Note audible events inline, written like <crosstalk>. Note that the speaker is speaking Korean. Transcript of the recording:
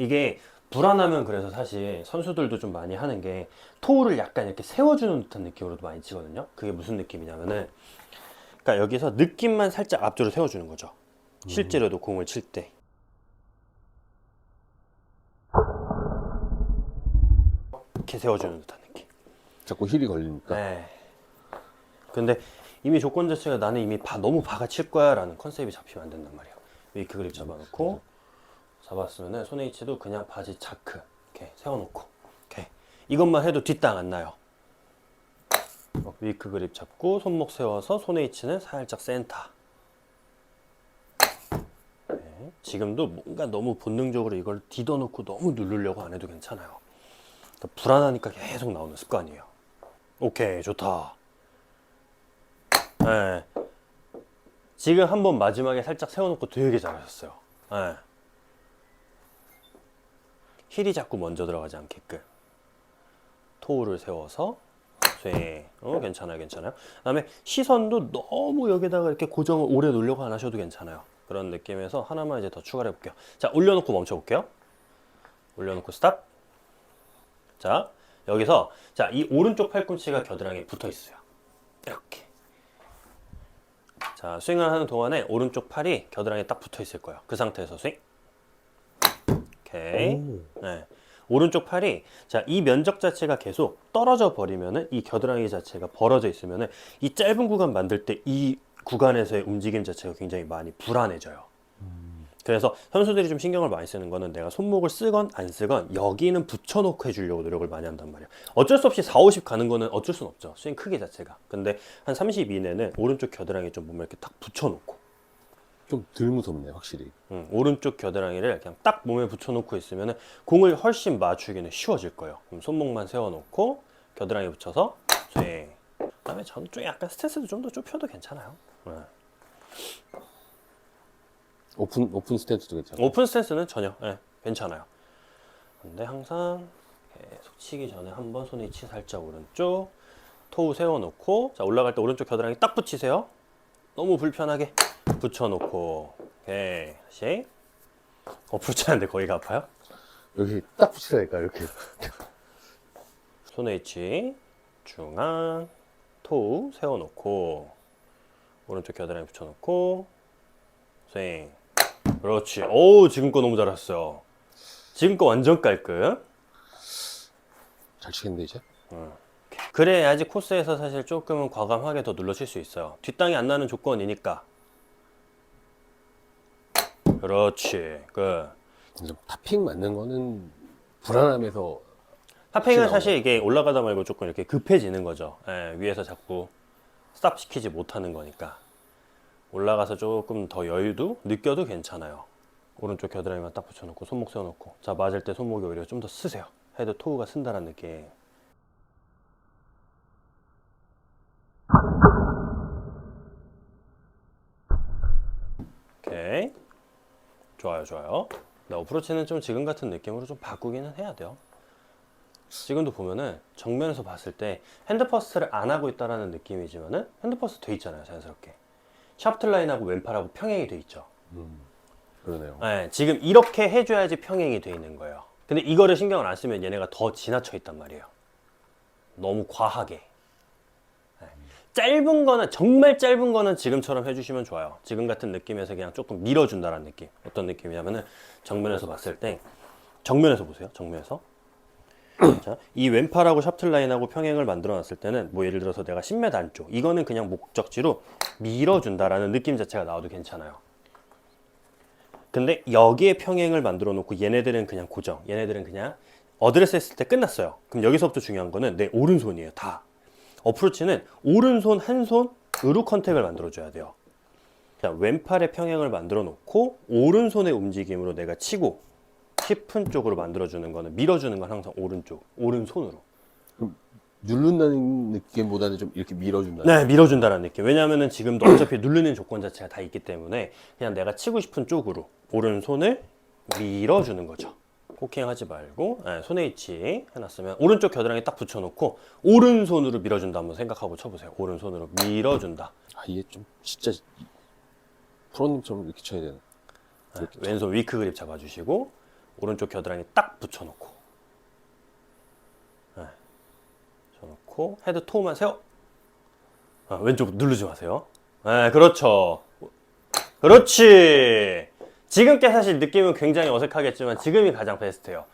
이게 불안하면 그래서 사실 선수들도 좀 많이 하는 게 토우를 약간 이렇게 세워주는 듯한 느낌으로도 많이 치거든요. 그게 무슨 느낌이냐면은 그러니까 여기서 느낌만 살짝 앞쪽으로 세워주는 거죠. 실제로도 공을 칠 때. 이렇게 세워주는 듯한 느낌. 자꾸 힐이 걸리니까. 네. 근데 이미 조건 자체가 나는 이미 바, 너무 바가 칠 거야 라는 컨셉이 잡히면 안 된단 말이에요. 위크 그립 잡아놓고 잡았으면은 손에 위치도 그냥 바지 자크 이렇게 세워놓고 이렇게 이것만 해도 뒷땅 안 나요. 어, 위크 그립 잡고 손목 세워서 손에 위치는 살짝 센터. 네. 지금도 뭔가 너무 본능적으로 이걸 뒤져놓고 너무 누르려고 안 해도 괜찮아요. 불안하니까 계속 나오는 습관이에요. 오케이 좋다. 네. 지금 한번 마지막에 살짝 세워놓고 되게 잘하셨어요. 네. 힐이 자꾸 먼저 들어가지 않게끔 토우를 세워서 쇠. 어 괜찮아요 괜찮아요. 그다음에 시선도 너무 여기다가 이렇게 고정을 오래 놓으려고 안 하셔도 괜찮아요. 그런 느낌에서 하나만 이제 더 추가를 해볼게요. 자 올려놓고 멈춰볼게요. 올려놓고 스탑. 자 여기서 자 이 오른쪽 팔꿈치가 겨드랑이에 붙어 있어요. 이렇게. 자 스윙을 하는 동안에 오른쪽 팔이 겨드랑이에 딱 붙어 있을 거예요. 그 상태에서 스윙. 오케이. 오. 네. 오른쪽 팔이 자 이 면적 자체가 계속 떨어져 버리면은 이 겨드랑이 자체가 벌어져 있으면은 이 짧은 구간 만들 때 이 구간에서의 움직임 자체가 굉장히 많이 불안해져요. 그래서 선수들이 좀 신경을 많이 쓰는 거는 내가 손목을 쓰건 안 쓰건 여기는 붙여놓고 해주려고 노력을 많이 한단 말이에요. 어쩔 수 없이 4, 50 가는 거는 어쩔 수는 없죠. 스윙 크기 자체가. 근데 한 30 이내는 오른쪽 겨드랑이 좀 몸을 이렇게 딱 붙여놓고 좀 덜 무섭네, 확실히. 음, 오른쪽 겨드랑이를 그냥 딱 몸에 붙여놓고 있으면 공을 훨씬 맞추기는 쉬워질 거예요. 그럼 손목만 세워놓고 겨드랑이 붙여서 스윙. 그다음에 전쪽에 약간 스탠스도 좀 더 좁혀도 괜찮아요. 네. 오픈, 오픈 스탠스도 괜찮아. 오픈 스탠스는 전혀 예, 괜찮아요. 근데 항상 계속 치기 전에 한번 손 위치 살짝 오른쪽 토우 세워놓고 자 올라갈 때 오른쪽 겨드랑이 딱 붙이세요. 너무 불편하게 붙여놓고. 오케이. 다시 어 붙이는데 거기가 아파요? 여기 딱 붙이라니까, 이렇게. 손의 위치 중앙. 토우 세워놓고. 오른쪽 겨드랑이 붙여놓고. 스윙 그렇지. 오 지금 거 너무 잘했어요. 지금 거 완전 깔끔. 잘 치겠는데, 이제? 그래야지 코스에서 사실 조금은 과감하게 더 눌러칠 수 있어요. 뒷땅이 안 나는 조건이니까 그렇지 그 탑핑 맞는 거는 불안함에서 혹시 사실 이게 올라가다 말고 조금 이렇게 급해지는 거죠. 예, 위에서 자꾸 스탑 시키지 못하는 거니까. 올라가서 조금 더 여유도 느껴도 괜찮아요. 오른쪽 겨드랑이만 딱 붙여놓고 손목 세워놓고. 자, 맞을 때 손목이 오히려 좀 더 쓰세요. 헤드 토우가 쓴다는 느낌. 오케이. 좋아요, 좋아요. 네, 어프로치는 좀 지금 같은 느낌으로 좀 바꾸기는 해야 돼요. 지금도 보면은 정면에서 봤을 때 핸드 퍼스트를 안 하고 있다라는 느낌이지만은 핸드 퍼스트 돼 있잖아요 자연스럽게 샤프트 라인하고 왼팔하고 평행이 돼 있죠 그러네요. 네, 지금 이렇게 해줘야지 평행이 돼 있는 거예요 근데 이거를 신경을 안 쓰면 얘네가 더 지나쳐 있단 말이에요 너무 과하게 네. 짧은 거는 정말 짧은 거는 지금처럼 해주시면 좋아요 지금 같은 느낌에서 그냥 조금 밀어준다는 느낌 어떤 느낌이냐면은 정면에서 봤을 때 정면에서 보세요 정면에서 <clears throat> 자, 이 왼팔하고 샤프트 라인하고 평행을 만들어 놨을 때는 뭐 예를 들어서 내가 10m 안쪽 이거는 그냥 목적지로 밀어준다라는 느낌 자체가 나와도 괜찮아요. 근데 여기에 평행을 만들어 놓고 얘네들은 그냥 고정, 얘네들은 그냥 어드레스 했을 때 끝났어요. 그럼 여기서부터 중요한 거는 내 오른손이에요, 다. 어프로치는 오른손 한 손으로 컨택을 만들어 줘야 돼요. 자, 왼팔에 평행을 만들어 놓고 오른손의 움직임으로 내가 치고 싶은 쪽으로 만들어 주는 거는 밀어 주는 건 항상 오른쪽, 오른손으로. 누른다는 느낌보다는 좀 이렇게 밀어준다. 네, 밀어준다는 느낌. 왜냐하면은 지금도 어차피 누르는 조건 자체가 다 있기 때문에 그냥 내가 치고 싶은 쪽으로 오른손을 밀어주는 거죠. 코킹하지 말고 네, 손에 위치 해놨으면 오른쪽 겨드랑이 딱 붙여놓고 오른손으로 밀어준다 한번 생각하고 쳐보세요. 오른손으로 밀어준다. 아, 이게 좀 진짜 프로님처럼 이렇게 쳐야 되나? 네, 왼손 위크 그립 잡아주시고 오른쪽 겨드랑이 딱 붙여놓고. 네. 붙여놓고 헤드 토우만 세워. 아, 왼쪽 누르지 마세요. 네, 그렇죠. 그렇지. 지금 게 사실 느낌은 굉장히 어색하겠지만 지금이 가장 베스트예요